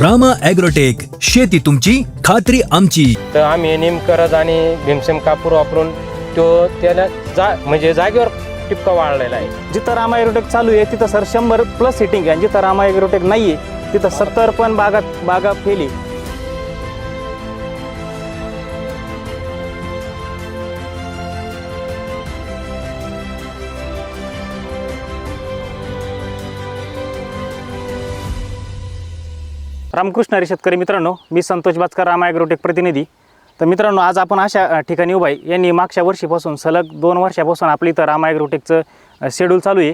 Rama agrotech शेती तुमची खात्री आमची. तर आम्ही निमकरज आणि भीमसेन कापूर वापरून तो त्याला जा म्हणजे जागेवर टिपका वाढलेला आहे. जिथं रामा ॲग्रोटेक चालू आहे तिथं सर शंभर प्लस सिटिंग आहे. आणि जिथं रामा ॲग्रोटेक नाही आहे तिथं सत्तर पण बागा बागा फेली. रामकृष्ण हरी शेतकरी मित्रांनो मी संतोष बाचकर रामा ॲग्रोटेक प्रतिनिधी. तर मित्रांनो आज आपण अशा ठिकाणी उभा आहे. यांनी मागच्या वर्षीपासून सलग दोन वर्षापासून आपली इथं रामा ॲग्रोटेकचं शेड्यूल चालू आहे.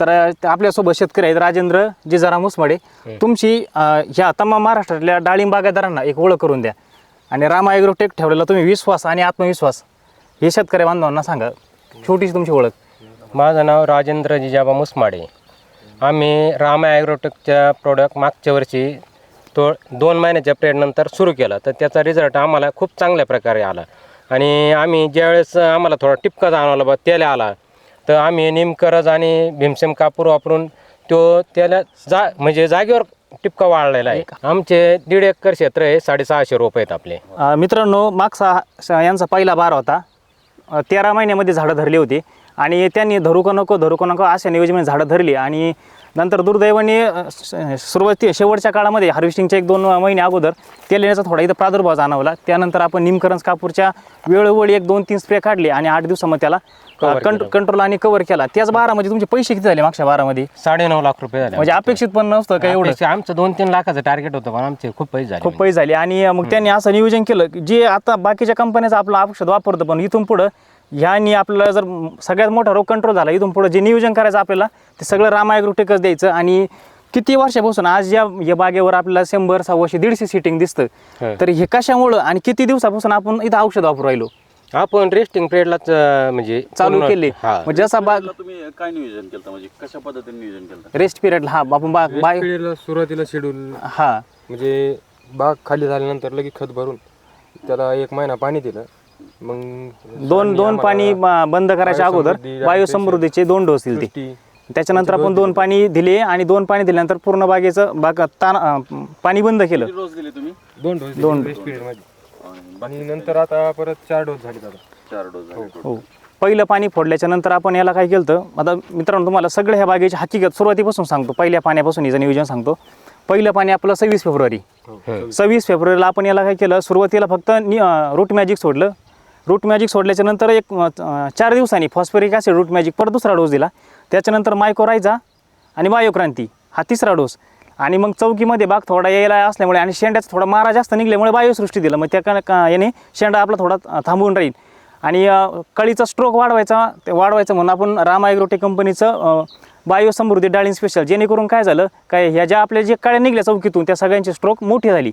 तर आपल्यासोबत शेतकरी आहेत राजेंद्र जिजाराम मुसमडे तुमची ह्या तमाम महाराष्ट्रातल्या डाळिंब बागायतदारांना एक ओळख करून द्या. आणि रामा ॲग्रोटेक ठेवलेला तुम्ही विश्वास आणि आत्मविश्वास हे शेतकरी बांधवांना सांगा. छोटीशी तुमची ओळख. माझं नाव राजेंद्र जिजाबा मुसमाडे आम्ही रामा ॲग्रोटेकच्या प्रोडक्ट मागच्या वर्षी तो दोन महिन्याच्या पिरियडनंतर सुरू केला. तर त्याचा रिझल्ट आम्हाला खूप चांगल्या प्रकारे आला. आणि आम्ही ज्यावेळेस आम्हाला थोडा टिपका जाणवला बा त्याला आला. तर आम्ही निमकरज आणि भीमसेन कापूर वापरून तो त्याला जा म्हणजे जागेवर टिपका वाढलेला आहे. आमचे दीड एकर क्षेत्र आहे साडेसहाशे रोप आहेत आपले. मित्रांनो मागचा यांचा पहिला बार होता. तेरा महिन्यामध्ये झाडं धरली होती. आणि त्यांनी धरू का नको धरू का नको अशा नियोजनाने झाडं धरली. आणि नंतर दुर्दैवाने सुरुवाती शेवटच्या काळामध्ये हार्वेस्टिंगच्या एक दोन महिने अगोदर तेल येण्याचा थोडा इथं प्रादुर्भाव जाणवला. त्यानंतर आपण निमकरंज कापूरच्या वेळोवेळी एक दोन तीन स्प्रे काढले आणि आठ दिवसामध्ये त्याला कंट. कंट्रोल आणि कव्हर केला. त्याच बारामध्ये तुमचे पैसे किती झाले मागच्या बारामध्ये? साडेनऊ लाख रुपये झाले म्हणजे अपेक्षित पण नसतं का एवढं? आमचं दोन तीन लाखाचं टार्गेट होतं पण आमचे खूप पैसे झाले. खूप पैसे झाले. आणि मग त्यांनी असं नियोजन केलं की जे आता बाकीच्या कंपन्याचं आपलं औषध वापरतं पण इथून पुढं ह्यांनी आपल्याला जर सगळ्यात मोठा रोग कंट्रोल झाला इथून पुढं जे नियोजन करायचं आपल्याला ते सगळं रामायग्रोटेकच द्यायचं आणि किती वर्षापासून आज या या बागेवर आपल्याला शंभर सव्वाशे दीडशे सिटिंग दिसतं. तर हे कशामुळं आणि किती दिवसापासून आपण इथं औषध वापरू राहिलो? आपण रेस्टिंग पिरियडलाच म्हणजे चालू केले. जसा बाग तुम्ही काय नियोजन केलं म्हणजे कशा पद्धतीने नियोजन केलं रेस्ट पिरियड हा आपण बाग बाय पिरियडला सुरुवातीला शेड्यूल हा. म्हणजे बाग खाली झाल्यानंतर लगेच खत भरून त्याला एक महिना पाणी दिलं. मग दोन दोन पाणी ब- बंद करायच्या अगोदर बायोसमृद्धी, बायोसमृद्धीचे दोन डोस दिले ते त्याच्यानंतर आपण दोन पाणी दिले आणि दोन पाणी दिल्यानंतर पूर्ण बागेचं बाग ताण अं, पाणी बंद केलं. किती डोस दिले तुम्ही? दोन डोस दोन. दोन पिरियडमध्ये. आणि नंतर आता परत चार डोस झाले चार डोस झाले हो. पहिलं पाणी फोडल्याच्या नंतर आपण याला काय केलं आता मित्रांनो तुम्हाला सगळ्या ह्या बागेची हकीकत सुरुवातीपासून सांगतो. पहिल्या पाण्यापासून हिचं नियोजन सांगतो. पहिलं पाणी आपलं सव्वीस फेब्रुवारी. सव्वीस. फेब्रुवारीला आपण याला काय केलं? सुरुवातीला फक्त रूट मॅजिक सोडलं. रूट मॅजिक सोडल्याच्यानंतर एक चार दिवसांनी फॉस्फरिक ॲसिड रूट मॅजिक परत दुसरा डोस दिला. त्याच्यानंतर मायकोरायझा आणि बायोक्रांती हा तिसरा डोस आणि मग चौकीमध्ये बाग थोडा यायला असल्यामुळे आणि शेंड्याचा थोडा मारा जास्त निघल्यामुळे बायोसृष्टी दिलं. मग त्या का- का- याने शेंडा आपला थोडा थांबून राहील. आणि कळीचा स्ट्रोक वाढवायचा ते वाढवायचं म्हणून आपण राम ॲग्रोटेक कंपनीचं बायो समृद्धी डाळिंग स्पेशल जेणेकरून काय झालं काय ह्या ज्या आपल्या जे काळ्या निघल्या चौकीतून त्या सगळ्यांची स्ट्रोक मोठी झाली.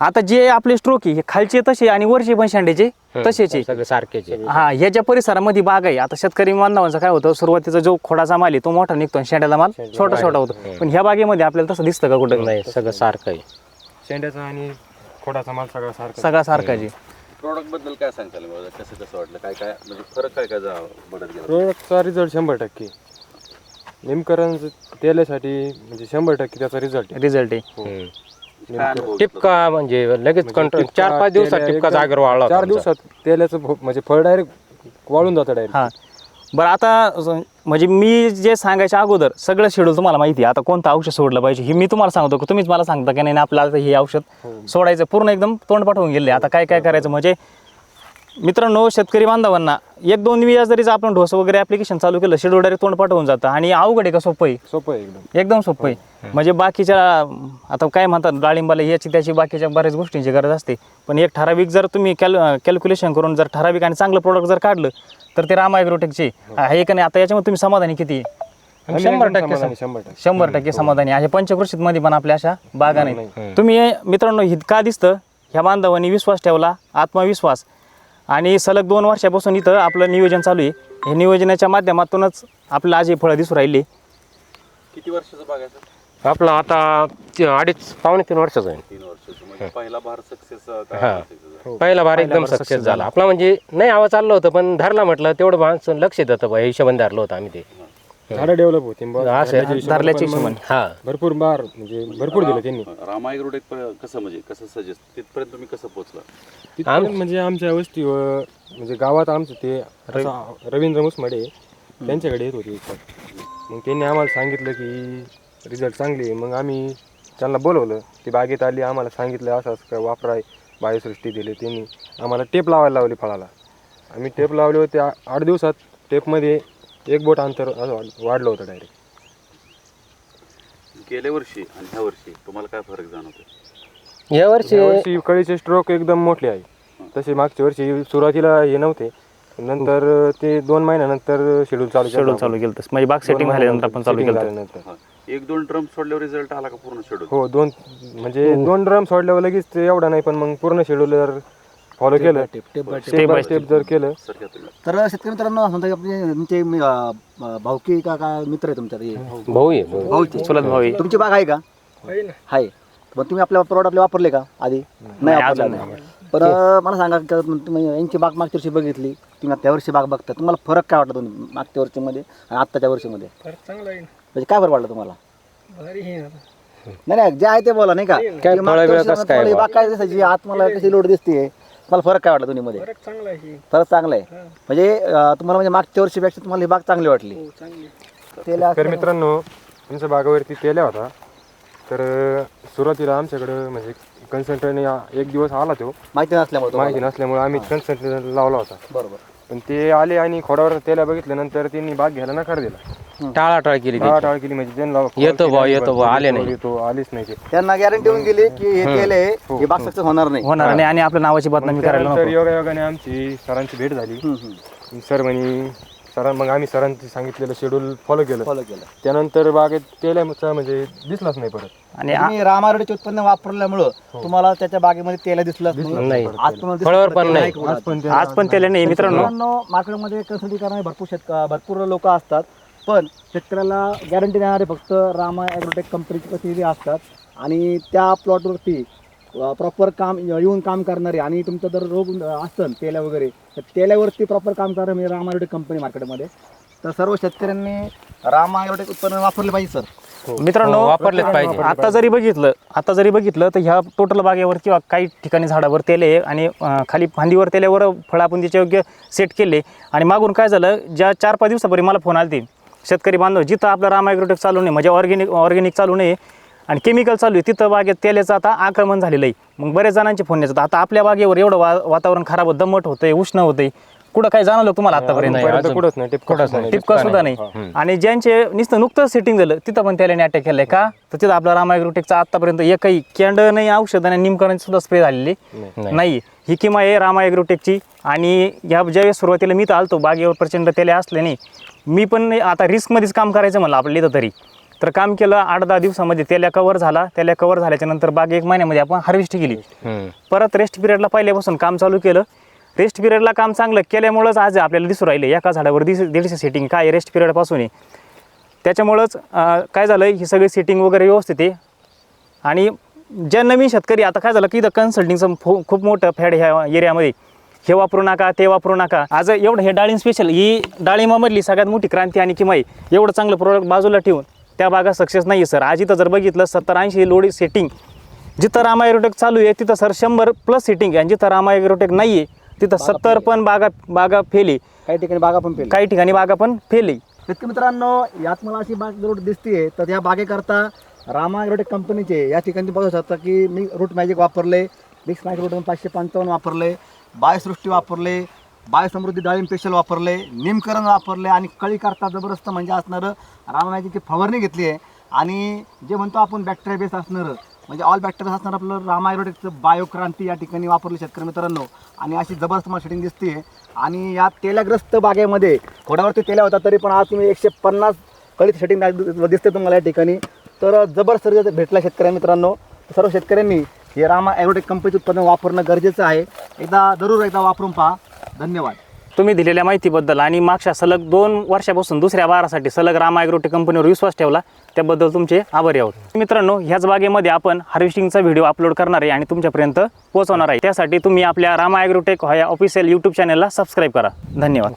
आता जे आपले स्ट्रोक आहे हे खालचे तसे आणि वरचे पण शेंड्याचे तसेच. आहे सगळे सारखेच. आहे. हा ह्या ज्या परिसरामध्ये बाग आहे. आता शेतकरी बांधवांचं काय होतं सुरुवातीचा जो खोडाचा माल आहे तो मोठा निघतो आणि शेंड्याचा माल छोटा छोटा होतो. पण ह्या बागेमध्ये आपल्याला तसं दिसतं का कुठं? नाही सगळं सारखं आहे. शेंड्याचा आणि खोडाचा माल सगळा सारखा. सगळा सारखाच आहे. प्रोडक्टबद्दल काय सांगताल मला कसं कसं वाटलं? काय काय म्हणजे फरक काय काय जा- पडत गेला? प्रोडक्टचा रिझल्ट शंभर टक्के. नेमकरण तेलासाठी म्हणजे शंभर टक्के त्याचा रिझल्ट आहे. रिझल्ट आहे. हम्म. टिपका म्हणजे लगेच कंट्रोल चार पाच दिवसात टिपका जागेवर वाढला होता चार आमचा. दिवसात तेलाचं म्हणजे फळ डायरेक्ट वाळून जातं डायरेक्ट हां. बरं आता म्हणजे मी जे सांगायच्या अगोदर सगळं शेड्यूल तुम्हाला माहिती आहे. आता कोणतं औषध सोडलं पाहिजे हे मी तुम्हाला सांगतो की? तुम्हीच मला सांगता की नाही? नाही, आपल्याला आता हे औषध सोडायचं पूर्ण एकदम तोंड पाठवून गेले. आता काय काय करायचं? म्हणजे मित्रांनो शेतकरी बांधवांना एक दोन वेळा जरी आपण ढोस वगैरे ॲप्लिकेशन चालू केलं शेड्यूल डायरेक्ट तोंड पाठवून जातं. आणि अवघड आहे का सोपं आहे? सोपं आहे एकदम. एकदम सोपं आहे. म्हणजे बाकीच्या आता काय म्हणतात डाळिंबाला याची त्याची बाकीच्या बऱ्याच गोष्टींची गरज असते. पण एक ठराविक जर तुम्ही कॅल कॅल्क्युलेशन करून जर ठराविक आणि चांगलं प्रोडक्ट जर काढलं तर ते रामा ॲग्रोटेकचे हे. का नाही? आता याच्यामध्ये तुम्ही समाधानी किती आहे? शंभर टक्के शंभर टक्के. समाधानी आहे. पंचकृषीत मध्ये पण आपल्या अशा बागा नाही. तुम्ही हे मित्रांनो का दिसतं? ह्या बांधवांनी विश्वास ठेवला आत्मविश्वास. आणि सलग दोन वर्षापासून इथं आपलं नियोजन चालू आहे. हे नियोजनाच्या माध्यमातूनच आपल्याला आज हे फळं दिसून राहिली. किती वर्षाचं बागायचं आपला आता ते अडीच पावणे तीन वर्षाचा आहे. तीन वर्षाचं. म्हणजे पहिला भार सक्सेस हा. पहिला बार एकदम सक्सेस झाला. आपला म्हणजे नाही आवाज चाललं होतं पण धरला म्हटलं तेवढं माणसं लक्ष देतं बा हिशोबाने धरलं होतं आम्ही ते. झाडं डेव्हलप होते. बुवा. असं धरल्याच्या हिशोबाने धरल्याच्या पण मग हिशोबाने. हा. भरपूर बार म्हणजे भरपूर दिलं त्यांनी. रामायग्रोटेक कसं म्हणजे कसं सजेस्ट तिथपर्यंत तुम्ही कसं पोहोचला? तिथपर्यंत म्हणजे आमच्या वस्तीवर म्हणजे गावात आमचं ते असं रवींद्र मुसमाडे त्यांच्याकडे येत होते. मग त्यांनी आम्हाला सांगितलं की रिझल्ट चांगले आहे. मग आम्ही त्यांना बोलवलं. ती बागेत आली आम्हाला सांगितलं असं असं काय वापराय बायोसृष्टी दिली त्यांनी. आम्हाला टेप लावायला लावली फळाला. आम्ही टेप लावले होते आ- आठ दिवसात. टेपमध्ये एक बोट अंतर असं वाढ- वाढलं होतं डायरेक्ट गेल्या वर्षी आणि ह्या वर्षी तुम्हाला काय फरक जाणवतो या वर्षी कळीचे स्ट्रोक एकदम मोठे आहे. तसे मागच्या वर्षी सुरुवातीला हे नव्हते. नंतर ते दोन महिन्यानंतर शेड्यूल चालू शेड्यूल चालू केलं म्हणजे बाग सेटिंग झाल्यानंतर आपण चालू केलं झाल्यानंतर. हा. एक दोन ड्रम सोडल्यावर रिझल्ट आला का पूर्ण शेड्यूल हो दोन म्हणजे दोन ड्रम सोडल्यावर लगेच ते एवढा नाही पण मग पूर्ण शेड्यूल जर फॉलो केलं स्टेप बाय स्टेप जर केलं. तुम्ही तर शेतकरी मित्रांनो म्हणता की आपले तुमचे मी, अं, अं, भाऊकी का काय मित्र आहे तुमच्यात? हे? भाऊ आहे भाऊ. भाऊचे. चुलत भाऊ आहे. तुमची बाग आहे का? आहे मग तुम्ही आपल्या प्रोडक्ट आपले वापरले का आधी? नाही वापरले नाही. पण अं, मला सांगा की तुम्ही यांची बाग मागच्या वर्षी बघितली तुम्ही आता त्या वर्षी बाग बघता तुम्हाला फरक काय वाटला दोन्ही मागच्या वर्षीमध्ये आणि आत्ताच्या वर्षीमध्ये? म्हणजे काय फरक वाटला तुम्हाला? नाही नाही जे आहे ते बोला नाही का? काय की कसं काय बा? बाग काय दिसायची? आत मला कशी लोड दिसते मला फरक काय वाटला दोन्ही मध्ये फरक चांगला आहे. म्हणजे अं, तुम्हाला म्हणजे मागच्या वर्षीपेक्षा तुम्हाला ही बाग चांगली वाटली. तेला तर मित्रांनो आमच्या बागावरती तेल्या होता तर अं, सुरुवातीला आमच्याकडं म्हणजे कन्सल्टंट एक दिवस आला तो. माहिती नसल्यामुळे माहिती तुम्हाला. नसल्यामुळे आम्ही कन्सल्टंट लावला होता. बरोबर. पण ते आले आणि खोडावर तेल्या बघितल्यानंतर त्यांनी बाग घ्यायला नकार दिला. टाळाटाळ केली टाळा त्याची. टाळ केली म्हणजे त्यांना येतो केले आणि येतो बुवा, आले नाही. येतो आलेच नाही ते. त्यांना गॅरंटी होऊन गेली की हे तेल आहे हे बाग सक्सेस होणार नाही. होणार नाही आणि आपल्या नावाची बदनामी करायला त्यानंतर नको. योगायोगाने आमची सरांची भेट झाली. हम्म, हम्म. सर म्हणे सरां मग आम्ही सरांचं सांगितलेलं शेड्यूल फॉलो केलं. फॉलो केलं. त्यानंतर बागेत तेल्याचा म्हणजे दिसलाच नाही परत. आणि आ- तुम्ही रामारोडीचे उत्पन्न वापरल्यामुळं तुम्हाला त्याच्या बागेमध्ये तेल दिसलं नाही. आज तुम्हाला दिसलं फळावर तर पण तेल नाही. आज पण ते आज पण त्याला नाही मित्रांनो. मित्रांनो मार्केटमध्ये कन्सल्टी करणारे भरपूर शेतक भरपूर लोक असतात पण शेतकऱ्याला गॅरंटी देणारे फक्त रामा ॲग्रोटेक कंपनीचे प्रतिनिधी असतात आणि त्या प्लॉटवरती प्रॉपर काम येऊन काम करणारे आणि तुमचं जर रोग असेल तेल्या वगैरे तर तेल्यावरती प्रॉपर काम करणारे म्हणजे रामा ॲग्रोटेक कंपनी मार्केटमध्ये तर सर्व शेतकऱ्यांनी रामा ॲग्रोटेक उत्पन्न वापरले पाहिजे सर. मित्रांनो हो, वापरलेच पाहिजे. आता जरी बघितलं आता जरी बघितलं तर ह्या टोटल बागेवर किंवा काही ठिकाणी झाडावर तेल आहे आणि अं, खाली फांदीवर तेल्यावर फळ आपण त्याचे योग्य सेट केले. आणि मागून काय झालं ज्या चार पाच दिवसापूर्वी मला फोन आले शेतकरी बांधव जिथं आपलं राम ॲग्रोटेक चालू नाही म्हणजे ऑर्गॅनिक ऑर्गॅनिक चालू नाही आणि केमिकल चालू आहे तिथं बागेत तेलाचं आता आक्रमण झालेलं आहे. मग बऱ्याच जणांचे फोन येतात. आता आपल्या बागेवर एवढं वा वातावरण खराब होतं दमट होतंय उष्ण होतंय. कुठं काय जाणवलं तुम्हाला आतापर्यंत? कुठंच नाही नाही. टिपका सुद्धा नाही. आणि ज्यांचे नुसतं नुकतंच सेटिंग झालं तिथं पण त्याने अटॅक केलाय का? तर तिथं आपला रामायग्रोटेकचा आतापर्यंत एकही कॅन्ड नाही औषध आणि निमकरण सुद्धा स्प्रे झालेली नाही. ही किंवा आहे रामायग्रोटेकची आणि या ज्यावेळेस सुरुवातीला मी तर आलतो बागेवर प्रचंड तेले असले नाही. मी पण आता रिस्कमध्येच काम करायचं म्हणलं आपल्या इथं तरी. तर काम केलं आठ दहा दिवसामध्ये त्याला कवर झाला. त्याला कवर झाल्याच्यानंतर बाग एक महिन्यामध्ये आपण हार्वेस्ट केली. परत रेस्ट पिरियडला पहिल्यापासून काम चालू केलं. रेस्ट पिरियडला काम चांगलं केल्यामुळंच आज आपल्याला दिसू राहिले. एका झाडावर दिस दीडशे सेटिंग काय रेस्ट पिरियडपासून आहे. त्याच्यामुळंच काय झालं ही सगळी सेटिंग वगैरे व्यवस्थित आहे. आणि ज्या नवीन शेतकरी आता काय झालं की इथं कन्सल्टिंगचं फो- खूप मोठं फॅड ह्या एरियामध्ये. हे वापरू नका ते वापरू नका. आज एवढं हे डाळिंब स्पेशल ही डाळिंबामधली सगळ्यात मोठी क्रांती आणि किंवा एवढं चांगलं प्रोडक्ट बाजूला ठेवून त्या बागा सक्सेस नाही आहे सर आज इथं जर बघितलं सत्तर ऐंशी लोडी सेटिंग जिथं रामा एग्रोटेक चालू आहे तिथं सर शंभर प्लस सेटिंग आहे. आणि जिथं रामा एग्रोटेक नाही आहे तिथं सत्तर पण बागा बागा फेल काही ठिकाणी बागा पण पेल काही ठिकाणी बागा पण फेल शेतकरी मित्रांनो यात मला अशी बाग जर दिसते तर त्या बागेकरता रामा ॲग्रोटेक कंपनीचे या ठिकाणी बघू शकता की मी रूट मॅजिक वापरले मिक्स मॅजिक रूट पाचशे पंचावन्न वापरले बायसृष्टी वापरले बायसमृद्धी डाळिंब पेशल वापरले निमकरण वापरले आणि कळी करता जबरदस्त म्हणजे असणारं रामायणाची फवारणी घेतली आहे आणि जे म्हणतो आपण बॅक्टेरिया बेस असणारं म्हणजे ऑल बॅक्टेरिया असणारं आपलं रामा बायोक्रांती या ठिकाणी वापरली शेतकरी मित्रांनो. आणि अशी जबरदस्त मला शेटिंग दिसते आणि या तेलाग्रस्त बागेमध्ये खोड्यावरती तेल्या होता तरी पण आज तुम्ही एकशे पन्नास कळीत शेटिंग दिसते तुम्हाला या ठिकाणी. तर जबरदस्त रिझल्ट भेटला शेतकऱ्या मित्रांनो. सर्व शेतकऱ्यांनी हे रामा ॲग्रोटेक कंपनीचं उत्पादन वापरणं गरजेचं आहे. एकदा जरूर एकदा वापरून पहा. धन्यवाद. तुम्ही दिलेल्या माहितीबद्दल आणि मागच्या सलग दोन वर्षापासून दुसऱ्या बारासाठी सलग राम ॲग्रोटेक कंपनीवर विश्वास ठेवला त्याबद्दल तुमचे आभारी आहोत. मित्रांनो ह्याच बागेमध्ये आपण हार्वेस्टिंगचा व्हिडिओ अपलोड करणार आहे आणि तुमच्यापर्यंत पोहोचवणार आहे. त्यासाठी तुम्ही आपल्या रामा ॲग्रोटेक ह्या ऑफिशियल यूट्यूब चॅनलला सबस्क्राईब करा. धन्यवाद.